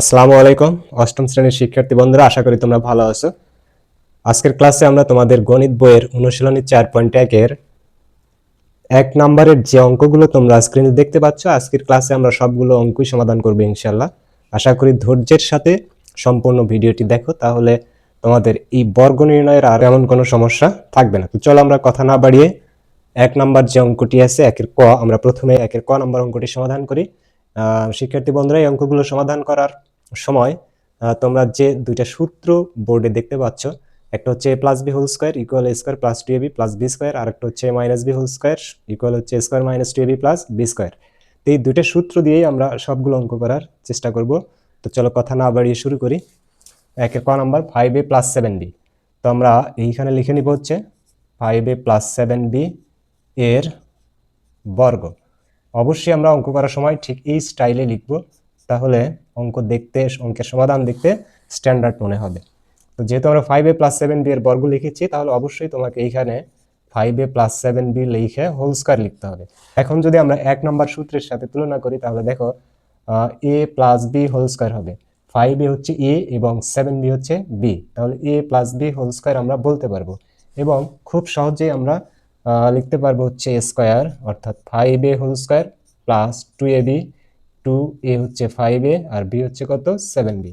আসসালামু আলাইকুম, অষ্টম শ্রেণির শিক্ষার্থী বন্ধুরা, আশা করি তোমরা ভালো আছো। আজকের ক্লাসে আমরা তোমাদের গণিত বইয়ের অনুশীলনী চার পয়েন্ট একের এক নম্বরের যে অঙ্কগুলো তোমরা স্ক্রিনে দেখতে পাচ্ছ, আজকের ক্লাসে আমরা সবগুলো অঙ্কই সমাধান করব ইনশাল্লাহ আশা করি ধৈর্যের সাথে সম্পূর্ণ ভিডিওটি দেখো, তাহলে তোমাদের এই বর্গ নির্ণয়ের আর এমন কোনো সমস্যা থাকবে না। তো চলো আমরা কথা না বাড়িয়ে এক নাম্বার যে অঙ্কটি আছে, একের ক, আমরা প্রথমে একের ক নম্বর অঙ্কটি সমাধান করি। শিক্ষার্থী বন্ধুরা, এই অঙ্কগুলো সমাধান করার সময় তোমরা যে দুইটা সূত্র বোর্ডে দেখতে পাচ্ছ, একটা হচ্ছে plus b whole square equal a square plus two a b plus b square আর একটা হচ্ছে minus b whole square equal হচ্ছে square minus two a b plus b square তো এই দুইটা সূত্র দিয়েই আমরা সবগুলো অঙ্ক করার চেষ্টা করব। তো চলো কথা না বাড়িয়ে শুরু করি। একের ক number five a plus seven b তো আমরা এইখানে লিখে নিব হচ্ছে five a plus seven b এর বর্গ। অবশ্যই আমরা অঙ্ক করার সময় ঠিক এই স্টাইলে লিখব, তাহলে অঙ্ক দেখতে, অঙ্কের সমাধান দেখতে স্ট্যান্ডার্ড মনে হবে। তো যেহেতু আমরা five a plus seven b এর বর্গ লিখেছি, তাহলে অবশ্যই তোমাকে এইখানে five a plus seven b লিখে হোল স্কোয়ার লিখতে হবে। এখন যদি আমরা এক নম্বর সূত্রের সাথে তুলনা করি, তাহলে দেখো a plus b whole square হবে। ফাইভ এ হচ্ছে এ এবং সেভেন বি হচ্ছে বি তাহলে a plus b whole square আমরা বলতে পারব। এবং খুব সহজেই আমরা লিখতে পারব হচ্ছে স্কোয়ার অর্থাৎ five a whole square plus two a b two a হচ্ছে ফাইভ এ আর বি হচ্ছে কত? সেভেন বি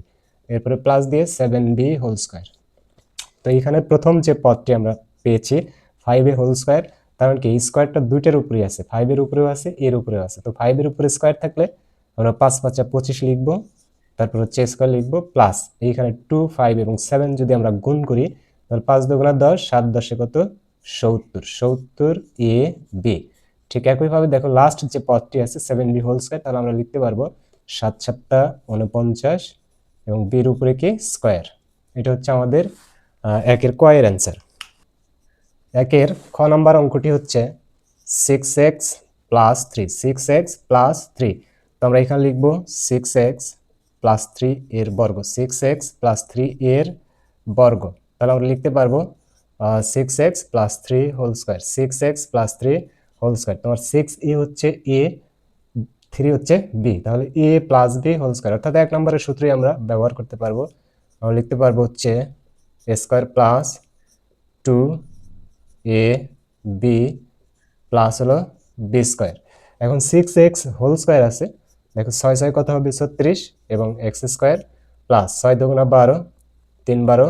এরপরে প্লাস দিয়ে সেভেন বি হোল স্কোয়ার তো এখানে প্রথম যে পদটি আমরা পেয়েছি ফাইভ এ হোল স্কোয়ার মানে কি? স্কোয়ারটা দুইটার উপরেই আছে। ফাইভের উপরেও আছে, এর উপরেও আছে। তো ফাইভের উপরে স্কোয়ার থাকলে আমরা পাঁচ পাঁচা পঁচিশ লিখব, তারপর হচ্ছে স্কোয়ার লিখব প্লাস এইখানে টু ফাইভ এবং সেভেন যদি আমরা গুণ করি, তাহলে পাঁচ দুগুণা দশ, সাত দশে কত? সত্তর সত্তর এ বি ঠিক একইভাবে দেখো লাস্ট যে পদটি আছে সেভেন বি হোল স্কোয়ার তাহলে আমরা লিখতে পারব সাত সাতটা উনপঞ্চাশ এবং বির উপরে কি? স্কোয়ার এটা হচ্ছে আমাদের একের কয়ের অ্যান্সার একের খ নম্বর অঙ্কটি হচ্ছে six x plus three six x plus three তো আমরা এখানে লিখব সিক্স এক্স প্লাস থ্রি এর বর্গ। সিক্স এক্স প্লাস থ্রি এর বর্গ। তাহলে আমরা লিখতে পারব six x plus three whole square six x plus three whole square তোমার সিক্স এ হচ্ছে এ থ্রি হচ্ছে বি তাহলে a plus b whole square অর্থাৎ এক নম্বরের সূত্রই আমরা ব্যবহার করতে পারব। লিখতে পারব হচ্ছে a square plus two a b plus হলো বি স্কোয়ার এখন সিক্স এক্স হোল স্কোয়ার আছে, দেখো ছয় ছয় কত হবে? ছত্রিশ, এবং এক্স স্কোয়ার প্লাস ছয় দুগুণা বারো, তিন বারো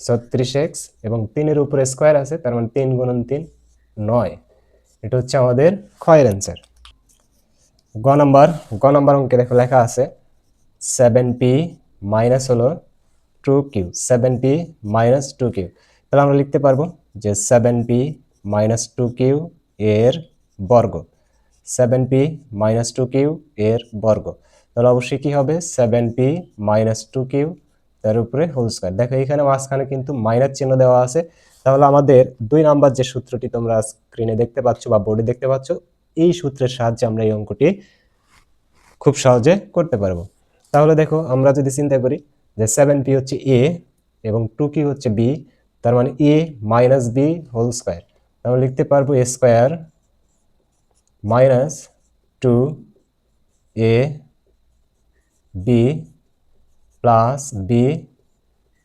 ছত্রিশ এক্স এবং তিনের উপরে স্কোয়ার আছে, তার মানে তিন গুণন তিন, নয়। এটা হচ্ছে আমাদের ক্ষয়ের অ্যান্সার গ নাম্বার গ নাম্বার অঙ্কে দেখো লেখা আছে সেভেন পি মাইনাস হলো two q seven p minus two q তাহলে আমরা লিখতে পারব যে seven p minus two q এর বর্গ। Seven p minus two q এর বর্গ। তাহলে অবশ্যই কি হবে? Seven p minus two q তার উপরে হোল স্কোয়ার দেখো, এখানে মাঝখানে কিন্তু মাইনাস চিহ্ন দেওয়া আছে। তাহলে আমাদের দুই নাম্বার যে সূত্রটি তোমরা স্ক্রিনে দেখতে পাচ্ছ বা বোর্ডে দেখতে পাচ্ছ, এই সূত্রের সাহায্যে আমরা এই অঙ্কটি খুব সহজে করতে পারব। তাহলে দেখো, আমরা যদি চিন্তা করি যে সেভেন পি হচ্ছে এ এবং টু কি হচ্ছে বি তার মানে a minus b whole square তাহলে লিখতে পারব a square minus two a b plus b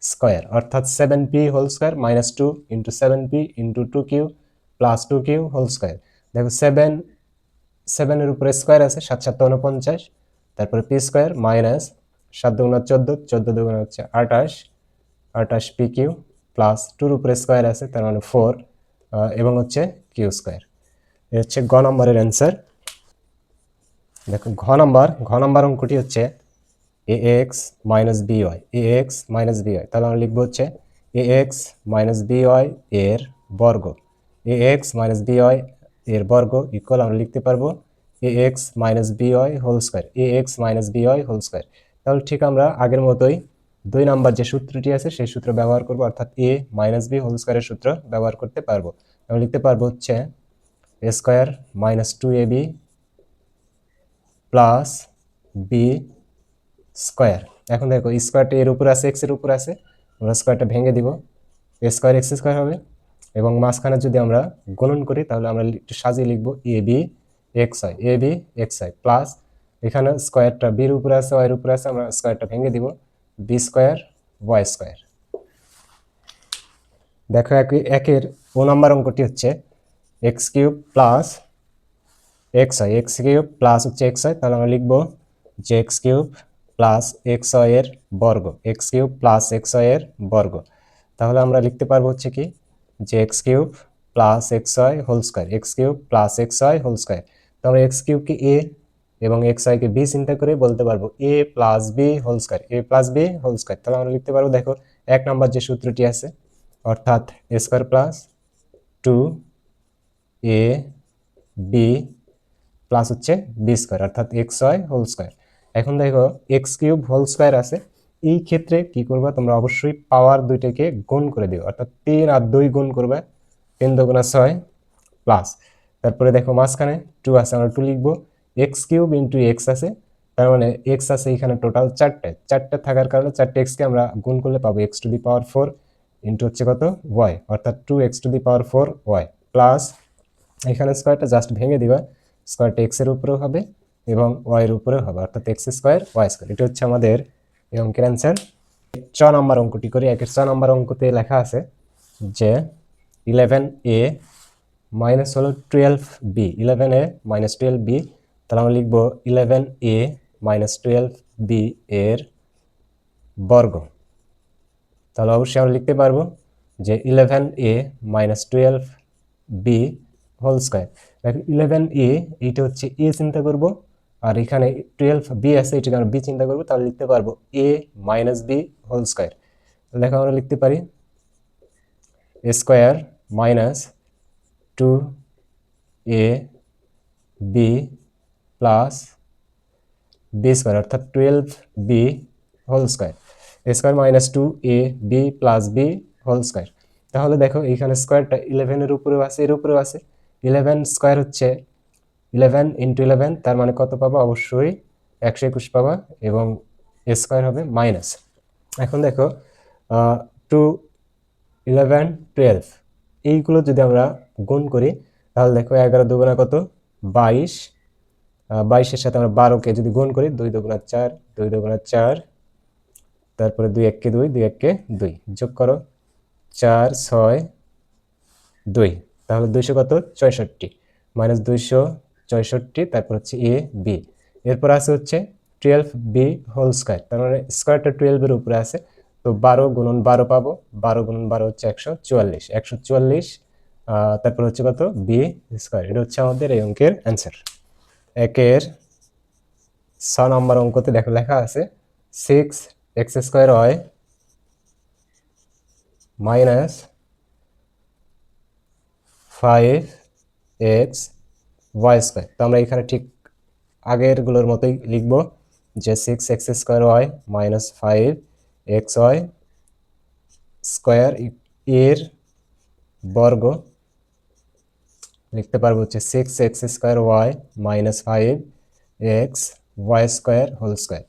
square অর্থাৎ seven p whole square minus two into seven p into two q plus two q whole square দেখো seven সেভেনের উপরে square আছে, সাত সাতটা উনপঞ্চাশ তারপরে পি স্কোয়ার মাইনাস সাত দুগুণা চোদ্দ চোদ্দ দুগুণা হচ্ছে আঠাশ আঠাশ পি কিউ প্লাস টুর উপরে স্কোয়ার আছে, তার মানে ফোর এবং হচ্ছে কিউ স্কোয়ার এ হচ্ছে গ নম্বরের অ্যান্সার দেখো ঘ নম্বর ঘ নম্বর অঙ্কটি হচ্ছে a x minus b y a x minus b তাহলে আমরা লিখব হচ্ছে এ এক্স মাইনাস বি এর বর্গ a x minus b y এর বর্গ ইকুয়াল আমরা লিখতে পারব a x minus b y whole square a x minus b y whole square তাহলে ঠিক আমরা আগের মতোই দুই নাম্বার যে সূত্রটি আছে সেই সূত্র ব্যবহার করব, অর্থাৎ এ মাইনাস বি হোল স্কোয়ারের সূত্র ব্যবহার করতে পারব আমরা লিখতে পারব হচ্ছে square minus two a b plus b square. এখন দেখো, স্কোয়ারটা এর উপরে আছে এক্সের উপরে আছে। আমরা স্কোয়ারটা ভেঙে দিব। স্কোয়ার এক্স স্কোয়ার হবে। এবং মাঝখানে যদি আমরা গুণন করি, তাহলে আমরা সাজিয়ে লিখব a b x i a b x i plus এখানে স্কোয়ারটা বির উপরে আছে ওয়াইয়ের উপরে আছে, আমরা স্কোয়ারটা ভেঙে দিব। B square y square. দেখো, এক- একের ও নাম্বার অঙ্কটি হচ্ছে এক্স কিউব প্লাস এক্স হয় এক্স কিউব প্লাস হচ্ছে এক্স হয় তাহলে আমরা লিখব যে এক্স কিউব প্লাস এক্সের বর্গ, এক্স কিউব প্লাস এক্সের বর্গ। তাহলে আমরা লিখতে পারব হচ্ছে কি, যে x cube plus x y whole square, x cube plus x y whole square. তো আমরা এক্স কিউবকে এ এবং এক্স ওয়াইকে বি চিন্তা করে বলতে পারব a plus b whole square, a plus b whole square. তাহলে আমরা লিখতে পারব দেখো, এক নম্বর যে সূত্রটি আছে, অর্থাৎ square plus two a b plus হচ্ছে বি স্কোয়ার, অর্থাৎ এক্স ওয়াই হোল স্কোয়ার। এখন দেখো এক্স কিউব হোল স্কোয়ার আছে। এই ক্ষেত্রে কি করবা? তোমরা অবশ্যই পাওয়ার দুইটাকে গুণ করে দিও। অর্থাৎ তিন আর দুই গুণ করবে। তিন দুগুণা ছয় প্লাস তারপরে দেখো মাঝখানে টু আছে, আমরা টু লিখব। এক্স কিউব ইন্টু এক্স আছে। তার মানে এক্স আছে এখানে টোটাল চারটে। চারটে থাকার কারণে চারটে এক্সকে আমরা গুণ করলে পাবো x to the power four into হচ্ছে কত? ওয়াই অর্থাৎ two x to the power four y plus এখানে স্কোয়ারটা জাস্ট ভেঙে দিবা। স্কোয়ারটা এক্সের উপরেও হবে। এবং ওয়াইয়ের এর উপরেও হবে, অর্থাৎ এক্স স্কোয়ার ওয়াই স্কোয়ার এটা হচ্ছে আমাদের এই অঙ্কের অ্যান্সার ছ নম্বর অঙ্কটি করি। একের ছ নম্বর অঙ্কতে লেখা আছে যে ইলেভেন এ মাইনাস হলো twelve b eleven a minus twelve b তাহলে আমরা লিখব eleven a minus twelve b এর বর্গ। তাহলে অবশ্যই আমরা লিখতে পারব যে eleven a minus twelve b whole square দেখো ইলেভেন এ এইটা হচ্ছে এ চিন্তা করব। আর এখানে টুয়েলভ বি আছে, এটাকে আমরা বি চিন্তা করব, তাহলে লিখতে পারব a minus b whole square দেখো আমরা লিখতে পারি a square minus two a b plus b square অর্থাৎ twelve b whole square square minus two a b plus b whole square তাহলে দেখো এইখানে স্কোয়ারটা ইলেভেনের উপরেও আছে, এর উপরেও আছে। ইলেভেন স্কোয়ার হচ্ছে ইলেভেন ইন্টু ইলেভেন তার মানে কত পাবা? অবশ্যই একশো একুশ পাবা এবং স্কোয়ার হবে মাইনাস এখন দেখো টু ইলেভেন টুয়েলভ এইগুলো যদি আমরা গুণ করি, তাহলে দেখো এগারো দুগুণা কত? বাইশ। বাইশের সাথে আমরা বারোকে যদি গুণ করি, দুই দুগুণা চার, দুই দুগুণা চার, তারপরে দুই এককে দুই দুই এককে দুই। যোগ করো, চার, ছয়, দুই। তাহলে দুইশো কত? ছয়ষট্টি। মাইনাস দুইশো ছয়ষট্টি, তারপর হচ্ছে এ বি এরপর আছে হচ্ছে টুয়েলভ বি হোল স্কোয়ার তার মানে স্কোয়ারটা টুয়েলভের উপরে আছে। তো বারো গুণন বারো পাবো। বারো গুণন বারো হচ্ছে একশো চুয়াল্লিশ। একশো চুয়াল্লিশ তারপর হচ্ছে কত? বি স্কোয়ার এটা হচ্ছে আমাদের এই অঙ্কের অ্যান্সার একের ছ নম্বর অঙ্কতে দেখো লেখা আছে সিক্স এক্স স্কোয়ার হয় minus five x y square তো আমরা এখানে ঠিক আগেরগুলোর মতোই লিখব যে six x square y minus five x y square এর বর্গ। লিখতে পারব হচ্ছে six x square y minus five x y square whole square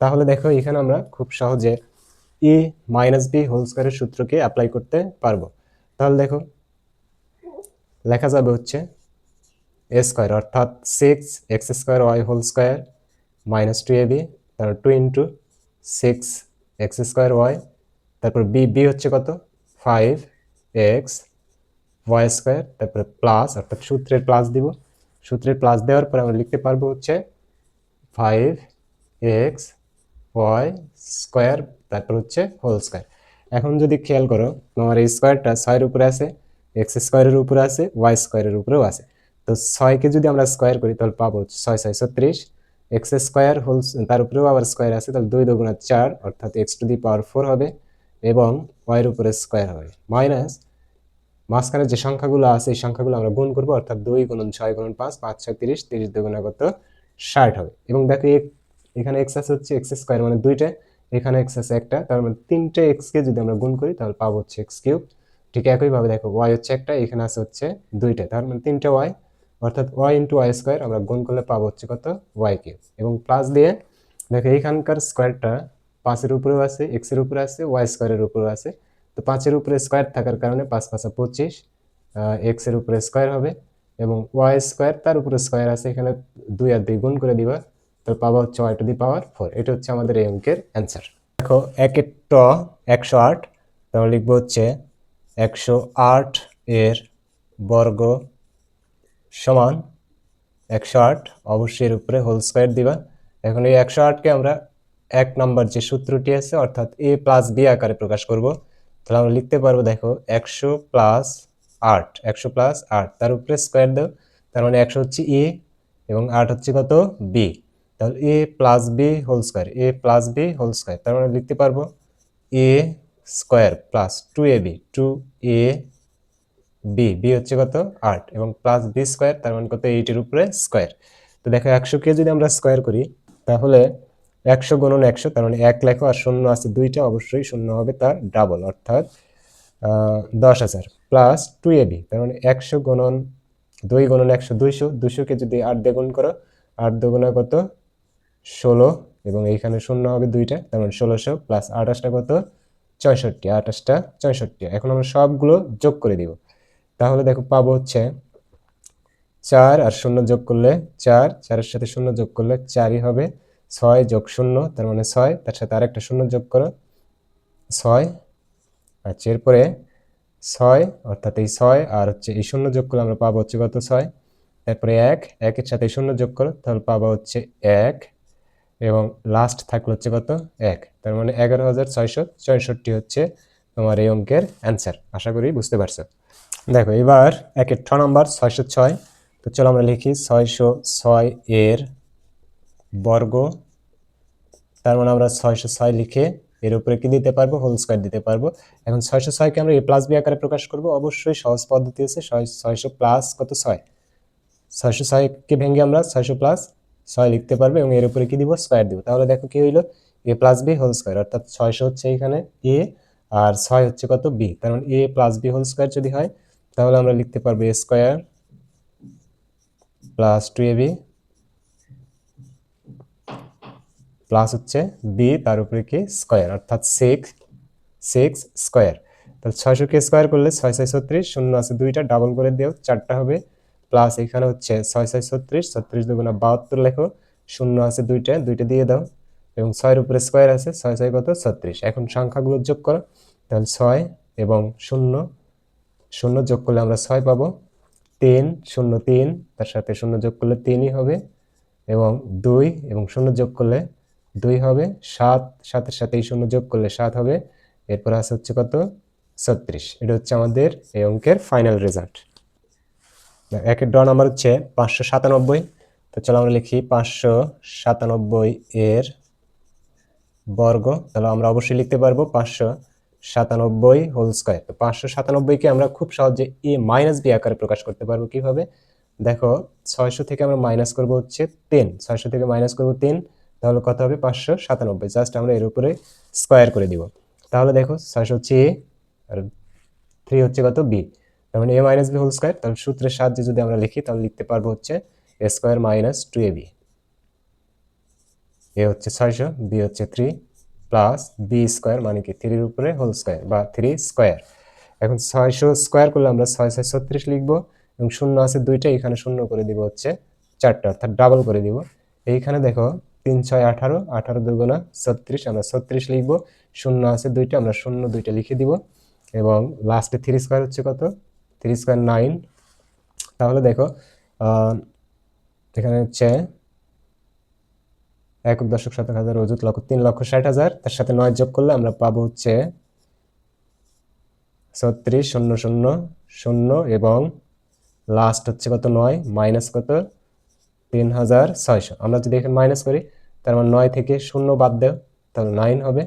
তাহলে দেখো এখানে আমরা খুব সহজে ই মাইনাস বি হোল স্কোয়ারের সূত্রকে অ্যাপ্লাই করতে পারব। তাহলে দেখো, লেখা যাবে হচ্ছে স্কোয়ার অর্থাৎ six x square y whole square minus two a b তারপর two into six x square y তারপর বি বি হচ্ছে কত? ফাইভ এক্স ওয়াই স্কোয়ার তারপরে প্লাস অর্থাৎ সূত্রের প্লাস দিব। সূত্রের প্লাস দেওয়ার পরে আমরা লিখতে পারব হচ্ছে ফাইভ এক্স ওয়াই স্কোয়ার তারপর হচ্ছে হোল স্কোয়ার এখন যদি খেয়াল করো, তোমার এই স্কোয়ারটা ছয়ের উপরে আছে এক্স স্কোয়ারের উপরে আছে ওয়াই স্কোয়ারের উপরেও আছে। তো ছয়কে যদি আমরা স্কোয়ার করি, তাহলে পাবো ছয় ছয়, ছত্রিশ। এক্স স্কোয়ার হোল তার উপরেও আবার স্কোয়ার আছে, তাহলে দুই দুগুণা চার, অর্থাৎ x to the power four হবে এবং ওয়াইয়ের উপরে স্কোয়ার হবে। মাইনাস মাঝখানে যে সংখ্যাগুলো আছে, এই সংখ্যাগুলো আমরা গুণ করব, অর্থাৎ দুই গুণন ছয় গুণন পাঁচ পাঁচ, ছয়, তিরিশ তিরিশ দুগুণা কত? ষাট হবে। এবং দেখো এখানে এক্স আছে হচ্ছে এক্স স্কোয়ার মানে দুইটা, এখানে এক্স আছে একটা, তার মানে তিনটে এক্সকে যদি আমরা গুণ করি, তাহলে পাবো হচ্ছে এক্স কিউব ঠিক একইভাবে দেখো ওয়াই হচ্ছে একটা, এখানে আছে হচ্ছে দুইটা, তার মানে তিনটে ওয়াই অর্থাৎ ওয়াই ইন্টু ওয়াই স্কোয়ার আমরা গুণ করলে পাবো হচ্ছে কত? ওয়াই কিউব এবং প্লাস দিয়ে, দেখো এইখানকার স্কোয়ারটা পাঁচের উপরেও আছে এক্সের উপরে আছে ওয়াই স্কোয়ারের উপরেও আছে। তো পাঁচের উপরে স্কোয়ার থাকার কারণে পাঁচ পাঁচা পঁচিশ এক্সের উপরে স্কোয়ার হবে। এবং ওয়াই স্কোয়ার তার উপরে স্কোয়ার আছে, এখানে দুই আর দুই গুণ করে দিবা। তো পাবো হচ্ছে y to the power four এটা হচ্ছে আমাদের এই অঙ্কের অ্যান্সার দেখো একের ট একশো আট, তাহলে লিখব হচ্ছে একশো আট এর বর্গ সমান একশো আট, অবশ্যই এর উপরে হোল স্কোয়ার দিবা। এখন এই একশো আটকে আমরা এক নাম্বার যে সূত্রটি আছে, অর্থাৎ এ প্লাস বি আকারে প্রকাশ করব, তাহলে আমরা লিখতে পারব, দেখো, একশো প্লাস আট, একশো প্লাস আট, তার উপরে স্কোয়ার দাও, তার মানে একশো হচ্ছে এ এবং আট হচ্ছে কত? বি তাহলে a plus b whole square a plus b whole square তার মানে লিখতে পারব a square plus two a b two a b b হচ্ছে কত? আট। এবং প্লাস বি স্কোয়ার তার মানে কত? এইটের উপরে স্কোয়ার তো দেখো একশোকে যদি আমরা স্কোয়ার করি, তাহলে একশো গুণন একশো, তার মানে এক লেখো আর শূন্য আছে দুইটা, অবশ্যই শূন্য হবে তার ডাবল অর্থাৎ দশ হাজার প্লাস টু এ বি তার মানে একশো গুণন দুই গুণন একশো দুইশো দুইশোকে যদি আট দিয়ে করো, আট দুগুণা কত? ষোলো, এবং এইখানে শূন্য হবে দুইটা, তার মানে ষোলোশো প্লাস আঠাশটা কত? ছয়ষট্টি, আঠাশটা ছয়ষট্টি। এখন আমরা সবগুলো যোগ করে দিব। তাহলে দেখো পাবো হচ্ছে চার আর শূন্য যোগ করলে চার, চারের সাথে শূন্য যোগ করলে চারই হবে। ছয় যোগ শূন্য, তার মানে ছয়, তার সাথে আরেকটা শূন্য যোগ করো। ছয় আচ্ছা এরপরে ছয়, অর্থাৎ এই ছয় আর হচ্ছে এই শূন্য যোগ করলে আমরা পাবো হচ্ছে কত ছয়? তারপরে এক, একের সাথে শূন্য যোগ করো, তাহলে পাবো হচ্ছে এক এবং লাস্ট থাকল হচ্ছে কত? এক, তার মানে এগারো হাজার ছয়শো ছয়ষট্টি হচ্ছে তোমার এই অঙ্কের অ্যান্সার আশা করি বুঝতে পারছ। দেখো, এবার একের ছ নম্বর, ছয়শো ছয়। তো চলো আমরা লিখি ছয়শো ছয় এর বর্গ। তার মানে আমরা ছয়শো ছয় লিখে এর উপরে কি দিতে পারব? হোল স্কোয়ার দিতে পারব। এখন ছয়শো ছয়কে আমরা এ প্লাস বি আকারে প্রকাশ করব? অবশ্যই সহজ পদ্ধতি আছে। ছয়- ছয়শো প্লাস কত? ছয়। ছয়শো ছয়কে ভেঙে আমরা ছয়শো প্লাস ছয় লিখতে পারব এবং এর উপরে কি দিব? স্কোয়ার দিব। তাহলে দেখো কি হইল? A plus b whole square অর্থাৎ ছয়শো হচ্ছে এখানে এ আর ছয় হচ্ছে কত? বি তার মানে a plus b whole square যদি হয় তাহলে আমরা লিখতে পারব a square plus two a b plus হচ্ছে বি তার উপরে কি? স্কোয়ার অর্থাৎ সিক্স সিক্স স্কোয়ার তাহলে ছয়শোকে স্কোয়ার করলে ছয় ছয় ছত্রিশ, শূন্য আছে দুইটা ডাবল করে দিও চারটা হবে। প্লাস এখানে হচ্ছে ছয় ছয় ছত্রিশ ছত্রিশ দুগুণা বাহাত্তর লেখো, শূন্য আছে দুইটা দুইটা দিয়ে দাও। এবং ছয়ের উপরে স্কোয়ার আছে, ছয় ছয় কত? ছত্রিশ। এখন সংখ্যাগুলো যোগ করো। তাহলে ছয় এবং শূন্য শূন্য যোগ করলে আমরা ছয় পাবো। তিন, শূন্য তিন, তার সাথে শূন্য যোগ করলে তিনই হবে। এবং দুই এবং শূন্য যোগ করলে দুই হবে। সাত, সাতের সাথে এই শূন্য যোগ করলে সাত হবে। এরপর আছে হচ্ছে কত? ছত্রিশ। এটা হচ্ছে আমাদের এই অঙ্কের ফাইনাল রেজাল্ট একের ড নাম্বার হচ্ছে পাঁচশো সাতানব্বই। তো চলো আমরা লিখি পাঁচশো সাতানব্বই এর বর্গ। তাহলে আমরা অবশ্যই লিখতে পারব পাঁচশো সাতানব্বই হোল স্কোয়ার তো পাঁচশো সাতানব্বইকে আমরা খুব সহজে এ মাইনাস বি আকারে প্রকাশ করতে পারব কীভাবে? দেখো, ছয়শো থেকে আমরা মাইনাস করব হচ্ছে টেন ছয়শো থেকে মাইনাস করব টেন তাহলে কত হবে? পাঁচশো সাতানব্বই। জাস্ট আমরা এর উপরে স্কোয়ার করে দিব। তাহলে দেখো, ছয়শো হচ্ছে এ আর থ্রি হচ্ছে কত? বি তার মানে a minus b whole square তাহলে সূত্রের সাহায্যে যদি আমরা লিখি, তাহলে লিখতে পারব হচ্ছে a square minus two a b a হচ্ছে ছয়শো বি হচ্ছে থ্রি প্লাস বি স্কোয়ার মানে কি? থ্রির উপরে হোল স্কোয়ার বা থ্রি স্কোয়ার এখন ছয়শো স্কোয়ার করলে আমরা ছয় ছয় ছত্রিশ লিখব এবং শূন্য আছে দুইটা, এখানে শূন্য করে দিব হচ্ছে চারটা, অর্থাৎ ডাবল করে দিব। এইখানে দেখো তিন, ছয়, আঠারো আঠারো দুগুণা ছত্রিশ, আমরা ছত্রিশ লিখব। শূন্য আছে দুইটা, আমরা শূন্য দুইটা লিখে দিব। এবং লাস্টে থ্রি স্কোয়ার হচ্ছে কত? থ্রি স্কোয়ার নাইন তাহলে দেখো এখানে হচ্ছে একক দশক শতক হাজার অযুত লক্ষ তিন লক্ষ ষাট হাজার। তার সাথে নয় যোগ করলে আমরা পাবো হচ্ছে ছত্রিশ, শূন্য শূন্য শূন্য এবং লাস্ট হচ্ছে কত? নয় মাইনাস কত? তিন হাজার ছয়শো। আমরা যদি এখানে মাইনাস করি, তার মানে নয় থেকে শূন্য বাদ দেও, তাহলে নাইন হবে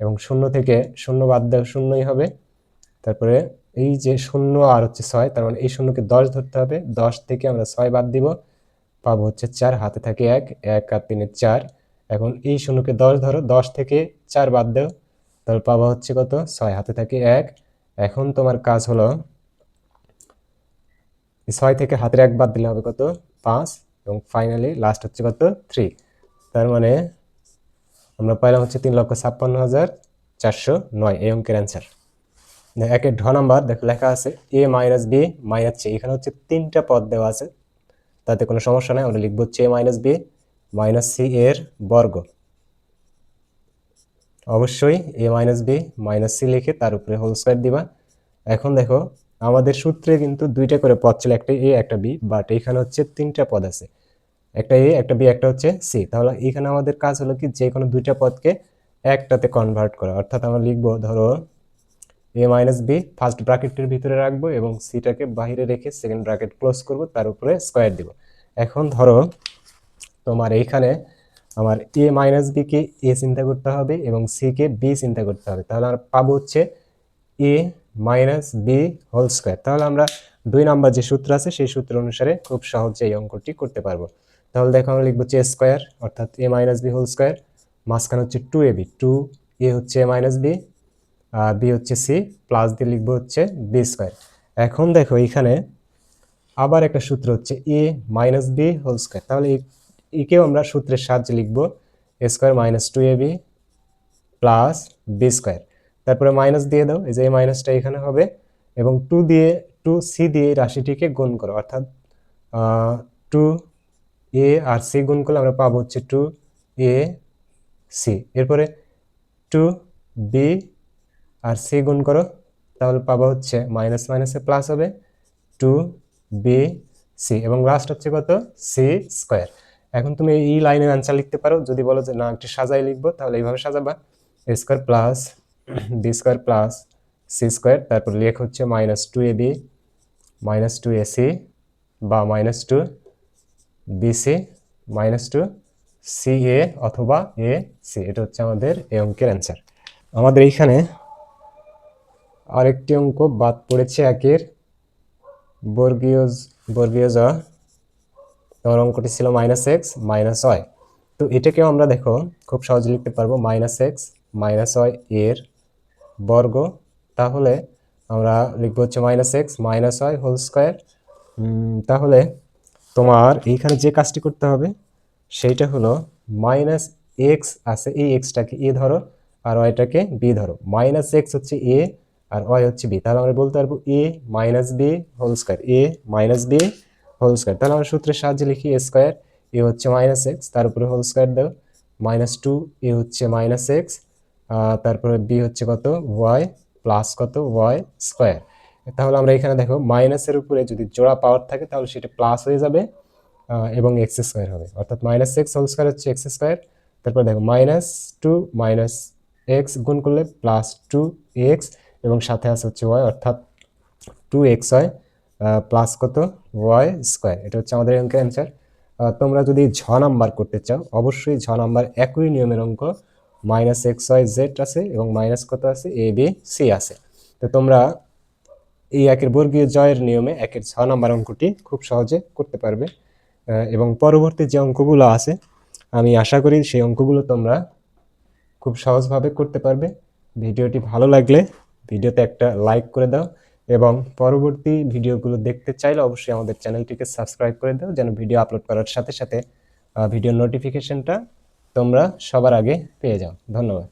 এবং শূন্য থেকে শূন্য বাদ দেও, শূন্যই হবে। তারপরে এই যে শূন্য আর হচ্ছে ছয়, তার মানে এই শূন্যকে দশ ধরতে হবে। দশ থেকে আমরা ছয় বাদ দিব, পাবো হচ্ছে চার, হাতে থাকে এক এক আর তিনের চার। এখন এই শূন্যকে দশ ধরো, দশ থেকে চার বাদ দাও। তাহলে পাবো হচ্ছে কত? ছয়, হাতে থাকে এক। এখন তোমার কাজ হলো ছয় থেকে হাতের এক বাদ দিলে হবে কত? পাঁচ। এবং ফাইনালি লাস্ট হচ্ছে কত? থ্রি তার মানে আমরা পাইলাম হচ্ছে তিন লক্ষ ছাপ্পান্ন হাজার চারশো নয়, এই অঙ্কের অ্যান্সার একের ঢ নাম্বার, দেখো লেখা আছে a minus b minus c এখানে হচ্ছে তিনটা পদ দেওয়া আছে, তাতে কোনো সমস্যা নাই, আমরা লিখব হচ্ছে a minus b minus c এর বর্গ। অবশ্যই a minus b minus c লিখে তার উপরে হোল স্কোয়ার দিবা। এখন দেখো, আমাদের সূত্রে কিন্তু দুইটা করে পদ ছিল, একটা এ, একটা বি বাট এখানে হচ্ছে তিনটা পদ আছে। একটা এ, একটা বি, একটা হচ্ছে সি। তাহলে এখানে আমাদের কাজ হলো কি, যে কোনো দুইটা পদকে একটাতে কনভার্ট করা। অর্থাৎ আমরা লিখব, ধরো, এ মাইনাস বি ফার্স্ট ব্র্যাকেটের ভিতরে রাখব এবং সিটাকে বাইরে রেখে সেকেন্ড ব্র্যাকেট ক্লোজ করব, তার উপরে স্কোয়ার দিব। এখন ধরো তোমার এইখানে আমার এ মাইনাস বিকে এ চিন্তা করতে হবে এবং সিকে বি চিন্তা করতে হবে। তাহলে আমরা পাবো হচ্ছে a minus b whole square তাহলে আমরা দুই নাম্বার যে সূত্র আছে, সেই সূত্র অনুসারে খুব সহজে এই অঙ্কটি করতে পারব। তাহলে দেখো আমরা লিখব হচ্ছে স্কোয়ার অর্থাৎ a minus b whole square মাঝখানে হচ্ছে two a b two a হচ্ছে এ মাইনাস বি বি হচ্ছে সি প্লাস দিয়ে লিখব হচ্ছে বি স্কোয়ার এখন দেখো এখানে আবার একটা সূত্র হচ্ছে a minus b whole square তাহলে এ- একেও আমরা সূত্রের সাহায্যে লিখব a square minus two a b plus b square তারপরে মাইনাস দিয়ে দাও, এই যে এই মাইনাসটা এখানে হবে, এবং টু দিয়ে টু সি দিয়ে রাশিটিকে গুণ করো। অর্থাৎ টু এ আর সি গুণ করলে আমরা পাবো হচ্ছে টু এ সি এরপরে টু বি আর সি গুণ করো, তাহলে পাবো হচ্ছে মাইনাস মাইনাসে প্লাস হবে টু বি সি এবং লাস্ট হচ্ছে কত? সি স্কোয়ার এখন তুমি এই লাইনের অ্যান্সার লিখতে পারো। যদি বলো যে না, একটু সাজাই লিখব, তাহলে এইভাবে সাজাবা। A square plus b square plus c square তারপর লেখ হচ্ছে minus two a b minus two a c বা minus two b c minus two c a অথবা এ সি এটা হচ্ছে আমাদের এই অঙ্কের অ্যান্সার আমাদের এইখানে আরেকটি অঙ্ক বাদ পড়েছে একের। বর্গীয় বর্গীয় জ তোমার অঙ্কটি ছিল মাইনাস এক্স মাইনাস ওয়াই তো এটাকেও আমরা দেখো, খুব সহজে লিখতে পারব মাইনাস এক্স মাইনাস ওয়াই এর বর্গ। তাহলে আমরা লিখব হচ্ছে minus x minus y whole square তাহলে তোমার এইখানে যে কাজটি করতে হবে, সেইটা হলো মাইনাস এক্স আছে, এই এক্সটাকে এ ধরো আর ওয়াইটাকে বি ধরো। মাইনাস এক্স হচ্ছে এ আর ওয়াই হচ্ছে বি তাহলে আমরা বলতে পারব a minus b whole square a minus b whole square তাহলে আমরা সূত্রের সাহায্যে লিখি এ স্কোয়ার এ হচ্ছে মাইনাস এক্স তার উপরে হোল স্কোয়ার দাও। মাইনাস টু এ হচ্ছে মাইনাস এক্স তারপরে বি হচ্ছে কত? ওয়াই প্লাস কত? ওয়াই স্কোয়ার তাহলে আমরা এখানে দেখো মাইনাসের উপরে যদি জোড়া পাওয়ার থাকে, তাহলে সেটা প্লাস হয়ে যাবে এবং এক্স স্কোয়ার হবে। অর্থাৎ মাইনাস এক্স হোল স্কোয়ার হচ্ছে এক্স স্কোয়ার তারপর দেখো মাইনাস টু মাইনাস এক্স গুণ করলে প্লাস টু এক্স এবং সাথে আছে হচ্ছে ওয়াই অর্থাৎ টু এক্স ওয়াই প্লাস কত? ওয়াই স্কোয়ার এটা হচ্ছে আমাদের অঙ্কের অ্যান্সার তোমরা যদি ঝ নাম্বার করতে চাও, অবশ্যই ঝ নাম্বার একই নিয়মের অঙ্ক। মাইনাস এক্স ওয়াই জেড আছে এবং মাইনাস কত আছে? এ বি সি আছে। তো তোমরা এই একের বর্গীয় জয়ের নিয়মে একের ছ নম্বর অঙ্কটি খুব সহজে করতে পারবে। এবং পরবর্তী যে অঙ্কগুলো আছে, আমি আশা করি সেই অঙ্কগুলো তোমরা খুব সহজভাবে করতে পারবে। ভিডিওটি ভালো লাগলে ভিডিওতে একটা লাইক করে দাও। এবং পরবর্তী ভিডিওগুলো দেখতে চাইলে অবশ্যই আমাদের চ্যানেলটিকে সাবস্ক্রাইব করে দাও, যেন ভিডিও আপলোড করার সাথে সাথে ভিডিও নোটিফিকেশনটা তোমরা সবার আগে পেয়ে যাও। ধন্যবাদ।